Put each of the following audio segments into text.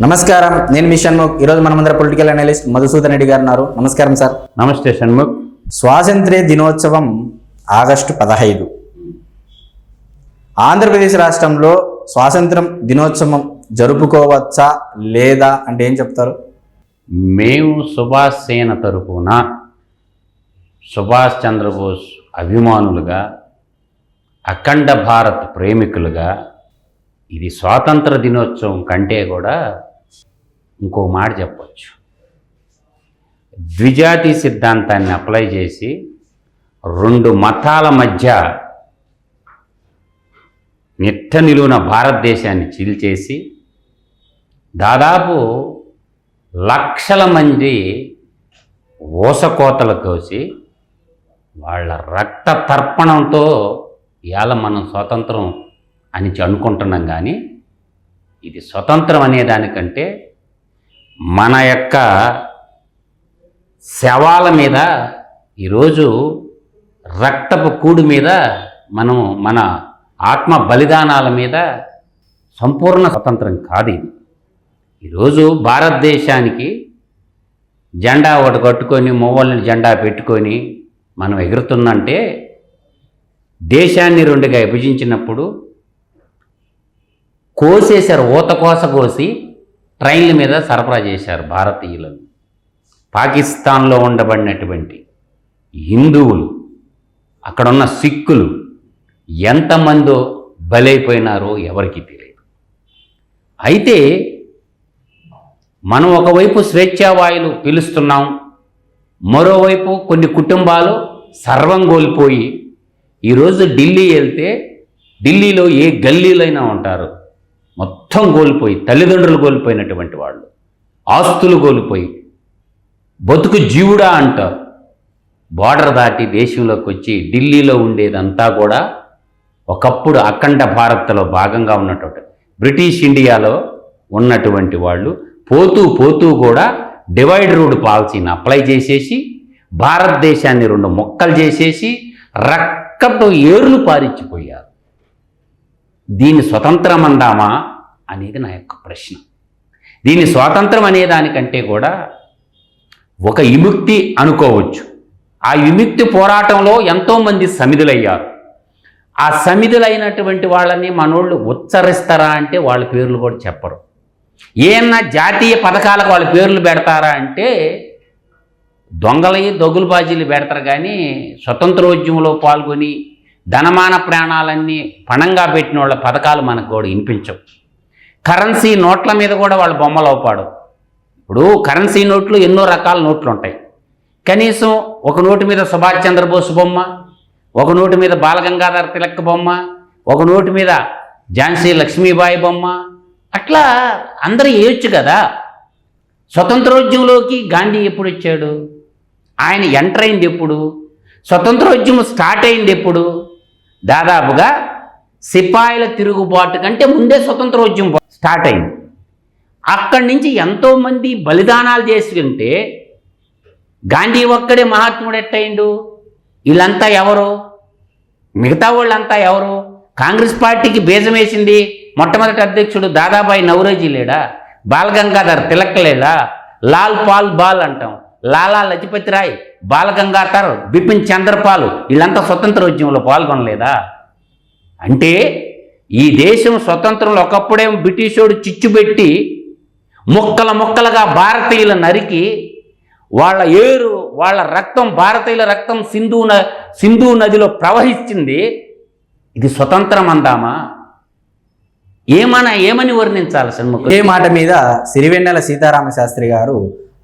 నమస్కారం నేను మీ షణ్ముఖ్. ఈరోజు మనమందరం పొలిటికల్ అనలిస్ట్ మధుసూదన్ రెడ్డి గారు ఉన్నారు నమస్కారం సార్. నమస్తే షణ్ముఖ్. స్వాతంత్ర్య దినోత్సవం ఆగస్టు పదహైదు. ఆంధ్రప్రదేశ్ రాష్ట్రంలో స్వాతంత్రం దినోత్సవం జరుపుకోవచ్చా లేదా అంటే ఏం చెప్తారు? మేము సుభాష్ సేన తరపున సుభాష్ చంద్రబోస్ అభిమానులుగా అఖండ భారత్ ప్రేమికులుగా ఇది స్వాతంత్ర దినోత్సవం కంటే కూడా ఇంకో మాట చెప్పచ్చు. ద్విజాతి సిద్ధాంతాన్ని అప్లై చేసి రెండు మతాల మధ్య నిట్ట నిలువున భారతదేశాన్ని చీల్చేసి దాదాపు లక్షల మంది ఊసకోతలు కోసి వాళ్ళ రక్త తర్పణంతో ఇవాళ మనం స్వతంత్రం అని అనుకుంటున్నాం కానీ ఇది స్వతంత్రం అనే దానికంటే మన యొక్క శవాల మీద ఈరోజు రక్తపు కూడు మీద మనం మన ఆత్మ బలిదానాల మీద సంపూర్ణ స్వతంత్రం కాదు ఇది. ఈరోజు భారతదేశానికి జెండా ఒకటి కట్టుకొని మొవ్వల్ని జెండా పెట్టుకొని మనం ఎగురుతుందంటే దేశాన్ని రెండుగా విభజించినప్పుడు కోసేశారు ఊత కోస కోసి ట్రైన్ల మీద సరఫరా చేశారు భారతీయులను. పాకిస్తాన్లో ఉండబడినటువంటి హిందువులు అక్కడున్న సిక్కులు ఎంతమందో బలైపోయినారో ఎవరికి తెలియదు. అయితే మనం ఒకవైపు స్వేచ్ఛావాయులు పిలుస్తున్నాం మరోవైపు కొన్ని కుటుంబాలు సర్వం కోల్పోయి ఈరోజు ఢిల్లీ వెళ్తే ఢిల్లీలో ఏ గల్లీలైనా ఉంటారు. మొత్తం కోల్పోయి తల్లిదండ్రులు కోల్పోయినటువంటి వాళ్ళు ఆస్తులు కోల్పోయి బతుకు జీవుడా అంటారు బార్డర్ దాటి దేశంలోకి వచ్చి ఢిల్లీలో ఉండేదంతా కూడా ఒకప్పుడు అఖండ భారత్లో భాగంగా ఉన్నటువంటి బ్రిటిష్ ఇండియాలో ఉన్నటువంటి వాళ్ళు పోతూ పోతూ కూడా డివైడ్ రోడ్ పాలసీని అప్లై చేసేసి భారతదేశాన్ని రెండు మొక్కలు చేసేసి రక్కతో ఏర్లు పారించు దీన్ని స్వతంత్రం అందామా అనేది నా యొక్క ప్రశ్న. దీని స్వాతంత్రం అనే దానికంటే కూడా ఒక విముక్తి అనుకోవచ్చు. ఆ విముక్తి పోరాటంలో ఎంతోమంది సమిధులయ్యారు. ఆ సమిధులైనటువంటి వాళ్ళని మనోళ్ళు ఉచ్చరిస్తారా అంటే వాళ్ళ పేర్లు కూడా చెప్పరు. ఏమన్నా జాతీయ పథకాలకు వాళ్ళ పేర్లు పెడతారా అంటే దొంగలయ్యి దొగ్గులు బాజీలు పెడతారు కానీ స్వతంత్రోద్యమంలో పాల్గొని ధనమాన ప్రాణాలన్నీ పణంగా పెట్టిన వాళ్ళ పథకాలు మనకు కూడా వినిపించవు. కరెన్సీ నోట్ల మీద కూడా వాళ్ళు బొమ్మలు అవుపాడు ఇప్పుడు కరెన్సీ నోట్లు ఎన్నో రకాల నోట్లు ఉంటాయి కనీసం ఒక నోటు మీద సుభాష్ చంద్రబోస్ బొమ్మ ఒక నోటు మీద బాలగంగాధర తిలక్ బొమ్మ ఒక నోటు మీద ఝాన్సీ లక్ష్మీబాయి బొమ్మ అట్లా అందరూ వేయొచ్చు కదా. స్వతంత్రోద్యమంలోకి గాంధీ ఎప్పుడు వచ్చాడు? ఆయన ఎంటర్ అయింది ఎప్పుడు? స్వతంత్రోద్యమం స్టార్ట్ అయింది ఎప్పుడు? దాదాపుగా సిపాయిల తిరుగుబాటు కంటే ముందే స్వతంత్రోద్యమం స్టార్ట్ అయింది. అక్కడి నుంచి ఎంతోమంది బలిదానాలు చేసుకుంటే గాంధీ ఒక్కడే మహాత్ముడు ఎట్టయిండు? వీళ్ళంతా ఎవరు? మిగతా వాళ్ళంతా ఎవరు? కాంగ్రెస్ పార్టీకి బీజం వేసింది మొట్టమొదటి అధ్యక్షుడు దాదాబాయి నవరోజీ లేడా? బాలగంగాధర్ తిలక్ లేడా? లాల్ పాల్ బాల్ అంటాం. లాలా లజపతి రాయ్ బాలగంగాధర్ బిపిన్ చంద్రపాల్ వీళ్ళంతా స్వతంత్ర ఉద్యమంలో పాల్గొనలేదా? అంటే ఈ దేశం స్వతంత్రంలో ఒకప్పుడే బ్రిటిషోడు చిచ్చుబెట్టి ముక్కల ముక్కలుగా భారతీయుల నరికి వాళ్ళ ఏరు వాళ్ళ రక్తం భారతీయుల రక్తం సింధు న సింధు నదిలో ప్రవహించింది ఇది స్వతంత్రం అందామా? ఏమన్నా ఏమని వర్ణించాలి సినిమా ఏ మాట మీద సిరివెన్నెల సీతారామ శాస్త్రి గారు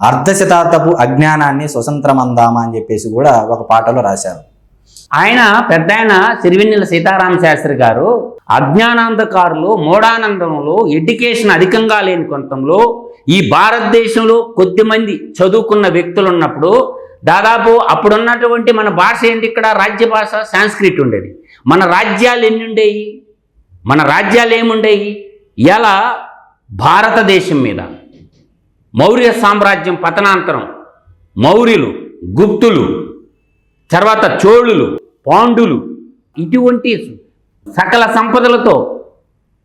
అర్ధశతాబ్దపు అజ్ఞానాన్ని స్వతంత్రం అందామా అని చెప్పేసి కూడా ఒక పాటలో రాశారు. ఆయన పెద్ద ఆయన సిరివెన్నెల సీతారామ శాస్త్రి గారు అజ్ఞానాంధకారులు మూఢానందంలో ఎడ్యుకేషన్ అధికంగా లేని కొంతంలో ఈ భారతదేశంలో కొద్దిమంది చదువుకున్న వ్యక్తులు ఉన్నప్పుడు దాదాపు అప్పుడున్నటువంటి మన భాష ఏంటి? ఇక్కడ రాజ్య భాష సాంస్క్రిట్ ఉండేది. మన రాజ్యాలు ఎన్ని ఉండేవి మన రాజ్యాలు ఏముండేవి ఎలా? భారతదేశం మీద. మౌర్య సామ్రాజ్యం పతనాంతరం మౌర్యులు గుప్తులు తర్వాత చోళులు పాండులు ఇటువంటి సకల సంపదలతో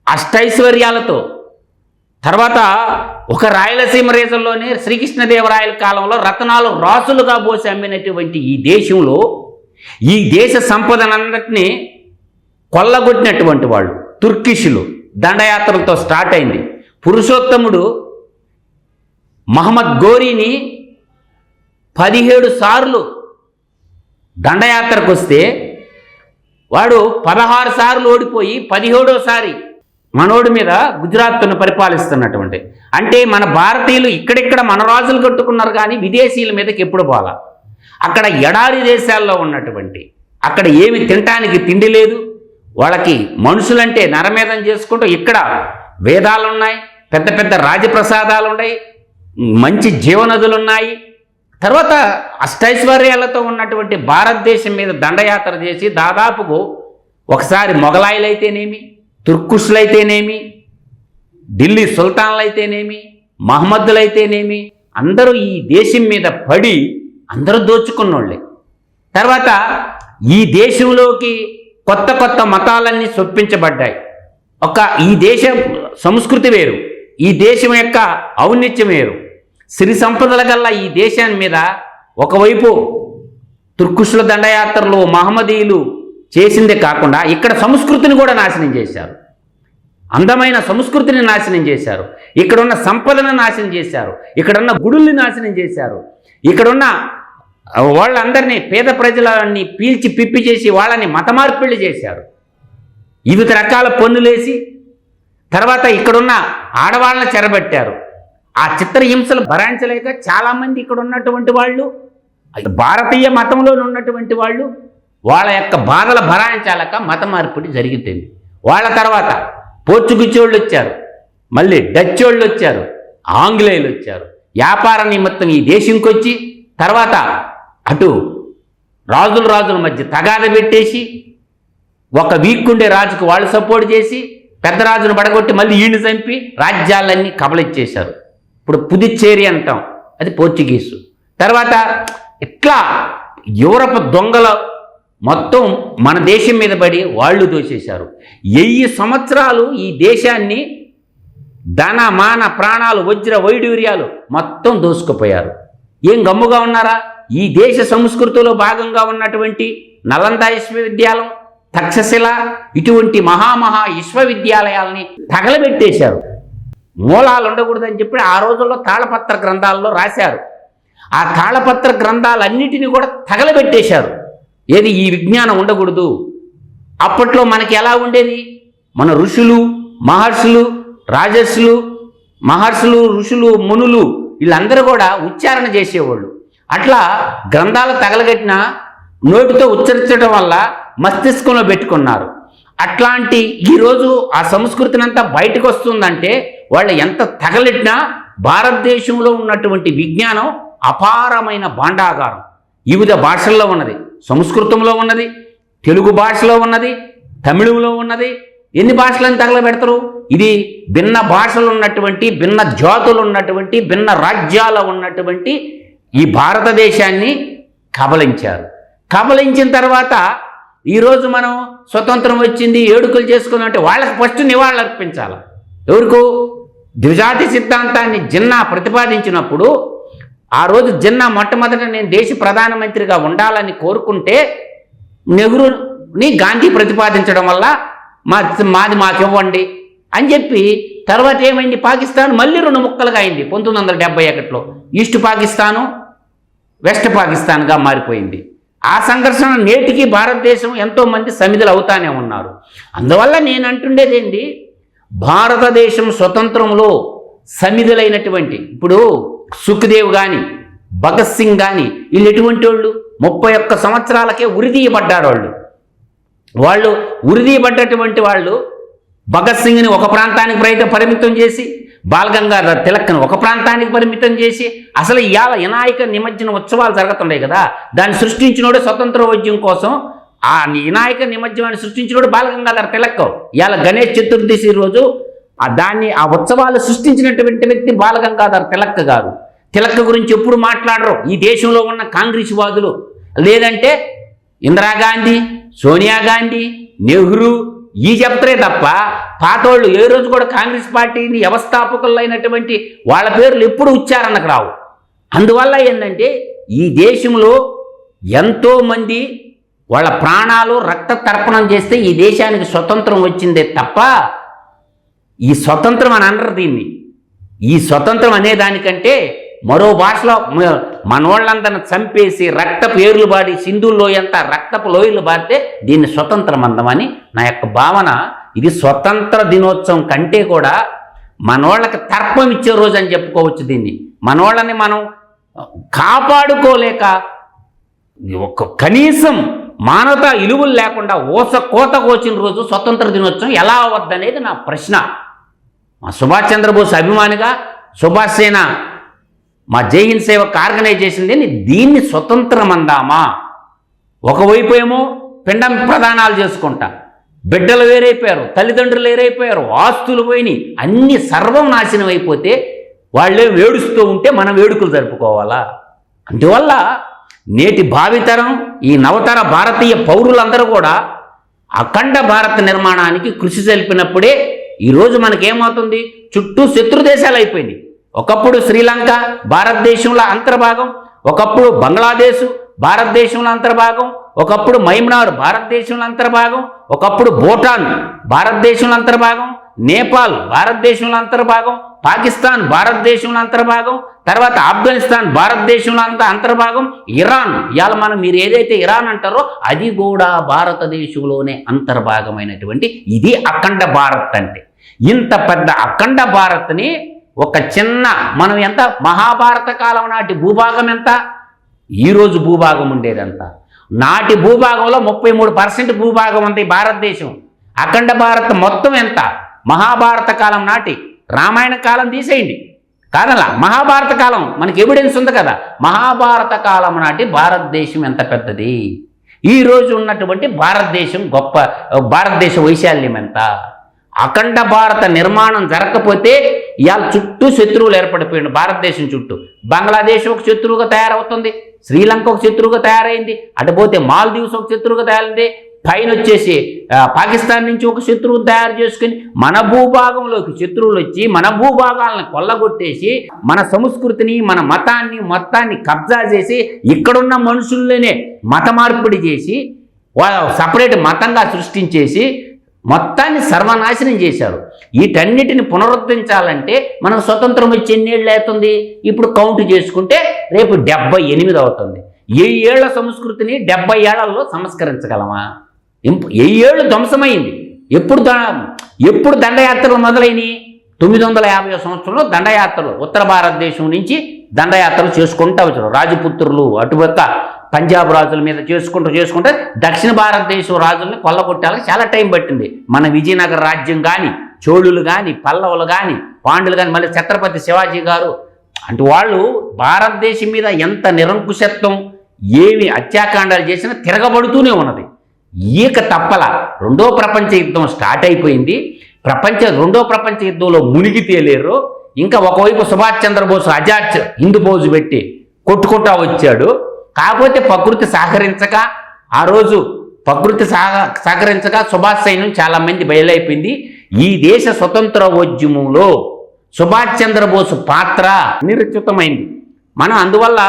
అష్టైశ్వర్యాలతో తర్వాత ఒక రాయలసీమ రీజన్లోనే శ్రీకృష్ణదేవరాయల కాలంలో రత్నాలు రాసులుగా పోసి అమ్మినటువంటి ఈ దేశంలో ఈ దేశ సంపదనందరినీ కొల్లగొట్టినటువంటి వాళ్ళు తుర్కిషులు దండయాత్రలతో స్టార్ట్ అయింది. పురుషోత్తముడు మహమ్మద్ గోరీని పదిహేడు సార్లు దండయాత్రకు వస్తే వాడు పదహారు సార్లు ఓడిపోయి పదిహేడోసారి మనోడి మీద గుజరాత్ను పరిపాలిస్తున్నటువంటి. అంటే మన భారతీయులు ఇక్కడిక్కడ మన రాజులు కట్టుకున్నారు కానీ విదేశీయుల మీదకి ఎప్పుడు పోలా. అక్కడ ఎడారి దేశాల్లో ఉన్నటువంటి అక్కడ ఏమి తినటానికి తిండి లేదు. వాళ్ళకి మనుషులంటే నరమేధం చేసుకుంటూ ఇక్కడ వేదాలు ఉన్నాయి పెద్ద పెద్ద రాజప్రసాదాలు ఉన్నాయి మంచి జీవనదులు ఉన్నాయి తర్వాత అష్టైశ్వర్యాలతో ఉన్నటువంటి భారతదేశం మీద దండయాత్ర చేసి దాదాపుకు ఒకసారి మొఘలాయిలైతేనేమి తుర్కుషులైతేనేమి ఢిల్లీ సుల్తాన్లైతేనేమి మహమ్మద్దులైతేనేమి అందరూ ఈ దేశం మీద పడి అందరూ దోచుకున్నోళ్ళే. తర్వాత ఈ దేశంలోకి కొత్త కొత్త మతాలన్నీ చొప్పించబడ్డాయి. ఒక ఈ దేశ సంస్కృతి వేరు. ఈ దేశం యొక్క ఔన్నత్యం వేరు. సిరి సంపదల గల్ల ఈ దేశాన్ని మీద ఒకవైపు తుర్కుషుల దండయాత్రలు మహమ్మదీయులు చేసిందే కాకుండా ఇక్కడ సంస్కృతిని కూడా నాశనం చేశారు. అందమైన సంస్కృతిని నాశనం చేశారు. ఇక్కడున్న సంపదను నాశనం చేశారు. ఇక్కడున్న గుడుల్ని నాశనం చేశారు. ఇక్కడున్న వాళ్ళందరినీ పేద ప్రజలని పీల్చి పిప్పి చేసి వాళ్ళని మతమార్పిళ్ళు చేశారు. వివిధ రకాల పన్నులేసి తర్వాత ఇక్కడున్న ఆడవాళ్ళని చెరబెట్టారు. ఆ చిత్రహింసలు భరాంచలేక చాలామంది ఇక్కడ ఉన్నటువంటి వాళ్ళు భారతీయ మతంలో ఉన్నటువంటి వాళ్ళు వాళ్ళ యొక్క బాధల భరాయించాలక మత మార్పిడి జరిగింది వాళ్ళ తర్వాత పోర్చుగీచోళ్ళు వాళ్ళు వచ్చారు మళ్ళీ డచ్ వాళ్ళు వచ్చారు ఆంగ్లేయులు వచ్చారు. వ్యాపార నిమిత్తం ఈ దేశంకొచ్చి తర్వాత అటు రాజుల రాజుల మధ్య తగాద పెట్టేసి ఒక వీక్ ఉండే రాజుకు వాళ్ళు సపోర్ట్ చేసి పెద్ద రాజును పడగొట్టి మళ్ళీ ఈయన చంపి రాజ్యాలన్నీ కబలిచ్చేశారు ఇప్పుడు పుదుచ్చేరి అంటాం అది పోర్చుగీసు. తర్వాత ఇట్లా యూరప్ దొంగల మొత్తం మన దేశం మీద పడి వాళ్ళు దోచేశారు వెయ్యి సంవత్సరాలు ఈ దేశాన్ని ధన మాన ప్రాణాలు వజ్ర వైడూర్యాలు మొత్తం దోసుకుపోయారు. ఏం గమ్ముగా ఉన్నారా? ఈ దేశ సంస్కృతిలో భాగంగా ఉన్నటువంటి నలంద విశ్వవిద్యాలయం తక్షశిల ఇటువంటి మహామహా విశ్వవిద్యాలయాల్ని తగలబెట్టేశారు. మూలాలు ఉండకూడదని చెప్పి ఆ రోజుల్లో తాళపత్ర గ్రంథాల్లో రాశారు. ఆ తాళపత్ర గ్రంథాలన్నిటిని కూడా తగలబెట్టేశారు. ఏది ఈ విజ్ఞానం ఉండకూడదు. అప్పట్లో మనకి ఎలా ఉండేది? మన ఋషులు మహర్షులు రాజర్షులు మహర్షులు ఋషులు మునులు వీళ్ళందరూ కూడా ఉచ్చారణ చేసేవాళ్ళు. అట్లా గ్రంథాలు తగలగట్టిన నోటితో ఉచ్చరించడం వల్ల మస్తిష్కంలో పెట్టుకున్నారు. అట్లాంటి ఈరోజు ఆ సంస్కృతిని అంతా బయటకు వస్తుందంటే వాళ్ళు ఎంత తగలెట్టినా భారతదేశంలో ఉన్నటువంటి విజ్ఞానం అపారమైన భాండాగారం. వివిధ భాషల్లో ఉన్నది. సంస్కృతంలో ఉన్నది. తెలుగు భాషలో ఉన్నది. తమిళంలో ఉన్నది. ఎన్ని భాషలను తగలబెడతారు? ఇది భిన్న భాషలు ఉన్నటువంటి భిన్న జాతులు ఉన్నటువంటి భిన్న రాజ్యాల ఉన్నటువంటి ఈ భారతదేశాన్ని కబలించారు కబలించిన తర్వాత ఈరోజు మనం స్వతంత్రం వచ్చింది ఏడుకలు చేసుకున్నాం అంటే వాళ్ళకి ఫస్ట్ నివాళులు అర్పించాలి. ఎవరికో? ద్విజాతి సిద్ధాంతాన్ని జిన్నా ప్రతిపాదించినప్పుడు ఆ రోజు జిన్నా మొట్టమొదట నేను దేశ ప్రధానమంత్రిగా ఉండాలని కోరుకుంటే నెహ్రూని గాంధీ ప్రతిపాదించడం వల్ల మా మాది మాకు ఇవ్వండి అని చెప్పి తర్వాత ఏమైంది? పాకిస్తాన్ మళ్ళీ రెండు ముక్కలుగా అయింది. పంతొమ్మిది వందల డెబ్బై ఒకటిలో ఈస్ట్ పాకిస్తాను వెస్ట్ పాకిస్తాన్గా మారిపోయింది. ఆ సంఘర్షణ నేటికి భారతదేశం ఎంతోమంది సమిధులు అవుతానే ఉన్నారు. అందువల్ల నేను అంటుండేది ఏంటి? భారతదేశం స్వతంత్రంలో సమిధులైనటువంటి ఇప్పుడు సుఖ్దేవ్ కానీ భగత్ సింగ్ కానీ వీళ్ళు ఎటువంటి వాళ్ళు? ముప్పై ఒక్క సంవత్సరాలకే ఉరిదీయబడ్డారు వాళ్ళు. వాళ్ళు ఉరిదీయబడ్డటువంటి వాళ్ళు భగత్ సింగ్ని ఒక ప్రాంతానికి ప్రయత్నం పరిమితం చేసి బాలగంగాధర తిలక్ను ఒక ప్రాంతానికి పరిమితం చేసి అసలు ఇవాళ వినాయక నిమజ్జన ఉత్సవాలు జరుగుతున్నాయి కదా. దాన్ని సృష్టించినోడే స్వతంత్ర వైద్యం కోసం ఆ వినాయక నిమజ్జనాన్ని సృష్టించినోడు బాలగంగాధర తిలక్. ఇవాళ గణేష్ చతుర్దశి రోజు ఆ దాన్ని ఆ ఉత్సవాలు సృష్టించినటువంటి వ్యక్తి బాలగంగాధర తిలక్ గారు. తిలక్ గురించి ఎప్పుడు మాట్లాడరు. ఈ దేశంలో ఉన్న కాంగ్రెస్ వాదులు. లేదంటే ఇందిరాగాంధీ సోనియా గాంధీ నెహ్రూ ఈ చెప్తరే తప్ప పాతోళ్ళు ఏ రోజు కూడా కాంగ్రెస్ పార్టీని వ్యవస్థాపకులైనటువంటి వాళ్ళ పేర్లు ఎప్పుడు ఉచ్చారణకు రావు. అందువల్ల ఏంటంటే ఈ దేశంలో ఎంతోమంది వాళ్ళ ప్రాణాలు రక్త తర్పణం చేస్తే ఈ దేశానికి స్వతంత్రం వచ్చిందే తప్ప ఈ స్వతంత్రం అని అనరు దీన్ని. ఈ స్వతంత్రం అనే దానికంటే మరో భాషలో మ- మనోళ్ళందరిని చంపేసి రక్త పేర్లు బాడి సింధుల్లో ఎంత రక్తపు లోయలు బారితే దీన్ని స్వతంత్రం అందమని నా యొక్క భావన. ఇది స్వతంత్ర దినోత్సవం కంటే కూడా మనోళ్ళకి తర్పం ఇచ్చే రోజు అని చెప్పుకోవచ్చు దీన్ని. మనోళ్ళని మనం కాపాడుకోలేక ఒక కనీసం మానవతా ఇలువలు లేకుండా ఓస కోత కోచిన రోజు స్వతంత్ర దినోత్సవం ఎలా అవద్దనేది నా ప్రశ్న. మా సుభాష్ చంద్రబోస్ అభిమానిగా సుభాష్ సేన మా జైహింద్ సేవకు ఆర్గనైజ్ చేసింది దీన్ని స్వతంత్రం అందామా? ఒకవైపు ఏమో పిండం ప్రదానాలు చేసుకుంటా. బిడ్డలు వేరైపోయారు తల్లిదండ్రులు వేరైపోయారు ఆస్తులు పోయినాయి అన్ని సర్వం నాశనం అయిపోతే వాళ్ళే వేడుస్తూ ఉంటే మనం వేడుకలు జరుపుకోవాలా? అందువల్ల నేటి భావితరం ఈ నవతర భారతీయ పౌరులందరూ కూడా అఖండ భారత నిర్మాణానికి కృషి జరిపినప్పుడే ఈరోజు మనకేమవుతుంది? చుట్టూ శత్రు దేశాలు అయిపోయింది ఒకప్పుడు శ్రీలంక భారతదేశంలో అంతర్భాగం ఒకప్పుడు బంగ్లాదేశ్ భారతదేశంలో అంతర్భాగం ఒకప్పుడు మైమ్నార్ భారతదేశంలో అంతర్భాగం ఒకప్పుడు భూటాన్ భారతదేశంలో అంతర్భాగం నేపాల్ భారతదేశంలో అంతర్భాగం పాకిస్తాన్ భారతదేశంలో అంతర్భాగం తర్వాత ఆఫ్ఘనిస్తాన్ భారతదేశంలో అంత అంతర్భాగం ఇరాన్ ఇవాళ మనం మీరు ఏదైతే ఇరాన్ అంటారో అది కూడా భారతదేశంలోనే అంతర్భాగమైనటువంటి ఇది అఖండ భారత్ అంటే. ఇంత పెద్ద అఖండ భారత్ని ఒక చిన్న మనం ఎంత మహాభారత కాలం నాటి భూభాగం ఎంత? ఈరోజు భూభాగం ఉండేదంత. నాటి భూభాగంలో ముప్పై మూడు పర్సెంట్ భూభాగం ఉంది భారతదేశం. అఖండ భారత్ మొత్తం ఎంత? మహాభారత కాలం నాటి రామాయణ కాలం తీసేయండి. కాదలా? మహాభారత కాలం. మనకి ఎవిడెన్స్ ఉంది కదా. మహాభారత కాలం నాటి భారతదేశం ఎంత పెద్దది? ఈరోజు ఉన్నటువంటి భారతదేశం గొప్ప భారతదేశ వైశాల్యం ఎంత? అఖండ భారత నిర్మాణం జరగకపోతే ఇవాళ చుట్టూ శత్రువులు ఏర్పడిపోయింది భారతదేశం చుట్టూ. బంగ్లాదేశ్ ఒక శత్రువుగా తయారవుతుంది శ్రీలంక ఒక శత్రువుగా తయారైంది అటుపోతే మాల్దీవ్స్ ఒక శత్రువుగా తయారైంది పైన వచ్చేసి పాకిస్తాన్ నుంచి ఒక శత్రువు తయారు చేసుకుని మన భూభాగంలోకి శత్రువులు వచ్చి మన భూభాగాలను కొల్లగొట్టేసి మన సంస్కృతిని మన మతాన్ని మొత్తాన్ని కబ్జా చేసి ఇక్కడున్న మనుషుల్లోనే మత మార్పిడి చేసి సపరేట్ మతంగా సృష్టించేసి మొత్తాన్ని సర్వనాశనం చేశారు. వీటన్నిటిని పునరుద్ధరించాలంటే మనం స్వతంత్రం వచ్చి ఎన్నేళ్ళు అవుతుంది? ఇప్పుడు కౌంట్ చేసుకుంటే రేపు డెబ్బై ఎనిమిది అవుతుంది. ఏ ఏళ్ళ సంస్కృతిని డెబ్బై ఏళ్ళలో సంస్కరించగలమా? ఏ ఏళ్ళు ధ్వంసమైంది? ఎప్పుడు ద ఎప్పుడు దండయాత్రలు మొదలైనవి తొమ్మిది వందల యాభై సంవత్సరంలో దండయాత్రలు. ఉత్తర భారతదేశం నుంచి దండయాత్రలు చేసుకుంటూ వచ్చారు. రాజపుత్రులు అటుపక్క పంజాబ్ రాజుల మీద చేసుకుంటూ చేసుకుంటే దక్షిణ భారతదేశం రాజుల్ని కొల్లగొట్టాలని చాలా టైం పట్టింది. మన విజయనగర రాజ్యం కానీ చోళులు కానీ పల్లవులు కానీ పాండులు కానీ మళ్ళీ ఛత్రపతి శివాజీ గారు అంటే వాళ్ళు భారతదేశం మీద ఎంత నిరంకుశత్వం ఏమి హత్యాకాండాలు చేసినా తిరగబడుతూనే ఉన్నది. ఈక తప్పల రెండో ప్రపంచ యుద్ధం స్టార్ట్ అయిపోయింది. ప్రపంచ రెండో ప్రపంచ యుద్ధంలో మునిగి తేలేరు. ఇంకా ఒకవైపు సుభాష్ చంద్రబోస్ అజాచ్ హిందూ పోజు పెట్టి కొట్టుకుంటా వచ్చాడు. కాకపోతే ప్రకృతి సహకరించక ఆ రోజు ప్రకృతి సహ సహకరించక సుభాష్ సైన్యం చాలామంది బయలైపోయింది ఈ దేశ స్వతంత్ర ఉద్యమంలో సుభాష్ చంద్రబోస్ పాత్ర నిరుచితమైంది మనం అందువల్ల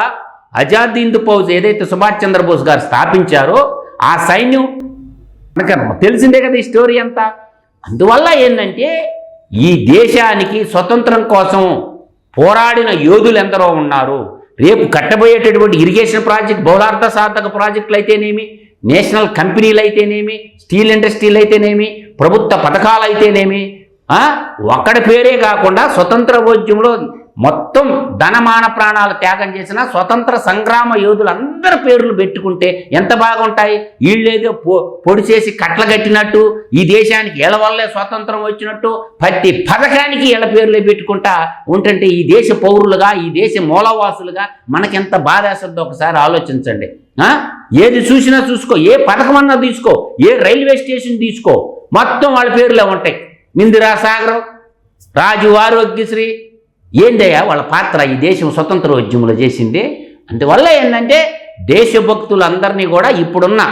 ఆజాద్ హింద్ ఫౌజ్ ఏదైతే సుభాష్ చంద్రబోస్ గారు స్థాపించారో ఆ సైన్యం మనకి తెలిసిందే కదా ఈ స్టోరీ అంతా. అందువల్ల ఏంటంటే ఈ దేశానికి స్వతంత్రం కోసం పోరాడిన యోధులు ఎందరో ఉన్నారు. రేపు కట్టబోయేటటువంటి ఇరిగేషన్ ప్రాజెక్ట్ బహుళార్థ సాధక ప్రాజెక్టులు అయితేనేమి నేషనల్ కంపెనీలు అయితేనేమి స్టీల్ ఇండస్ట్రీలు అయితేనేమి ప్రభుత్వ పథకాలు అయితేనేమి ఒక్కడ ఒక్కడి పేరే కాకుండా స్వతంత్ర ఉద్యమంలో మొత్తం ధనమాన ప్రాణాలు త్యాగం చేసిన స్వతంత్ర సంగ్రామ యోధులందరి పేర్లు పెట్టుకుంటే ఎంత బాగుంటాయి? వీళ్ళేదో పొ పొడి చేసి కట్ల కట్టినట్టు ఈ దేశానికి ఇళ్ళ వల్లే స్వాతంత్రం వచ్చినట్టు ప్రతి పథకానికి ఇళ్ళ పేర్లే పెట్టుకుంటా ఉంటుంటే ఈ దేశ పౌరులుగా ఈ దేశ మూలవాసులుగా మనకెంత బాధేస్తుందో ఒకసారి ఆలోచించండి. ఏది చూసినా చూసుకో ఏ పథకం అన్నా తీసుకో ఏ రైల్వే స్టేషన్ తీసుకో మొత్తం వాళ్ళ పేర్లే ఉంటాయి. మిందిరా సాగరం రాజు ఆరోగ్యశ్రీ ఏందయ్యా వాళ్ళ పాత్ర ఈ దేశం స్వతంత్ర ఉద్యమంలో చేసింది? అందువల్ల ఏంటంటే దేశభక్తులందరినీ కూడా ఇప్పుడున్న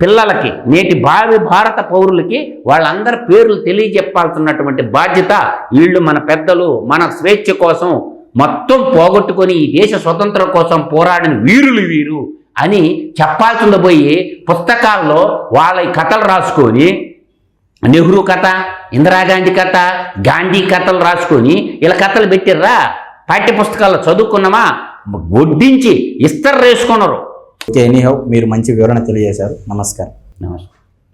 పిల్లలకి నేటి భావి భారత పౌరులకి వాళ్ళందరి పేర్లు తెలియజెప్పాల్సినటువంటి బాధ్యత వీళ్ళు మన పెద్దలు మన స్వేచ్ఛ కోసం మొత్తం పోగొట్టుకొని ఈ దేశ స్వతంత్రం కోసం పోరాడిన వీరులు వీరు అని చెప్పాల్సింది పోయి పుస్తకాల్లో వాళ్ళ కథలు రాసుకొని నెహ్రూ కథ ఇందిరాగాంధీ కథ గాంధీ కథలు రాసుకొని ఇలా కథలు పెట్టిర్రా? పాఠ్య పుస్తకాల్లో చదువుకున్నామా? వడ్డించి ఇస్తరు వేసుకున్నారు ఎనీహౌ మీరు మంచి వివరణ తెలియజేశారు. నమస్కారం. నమస్తే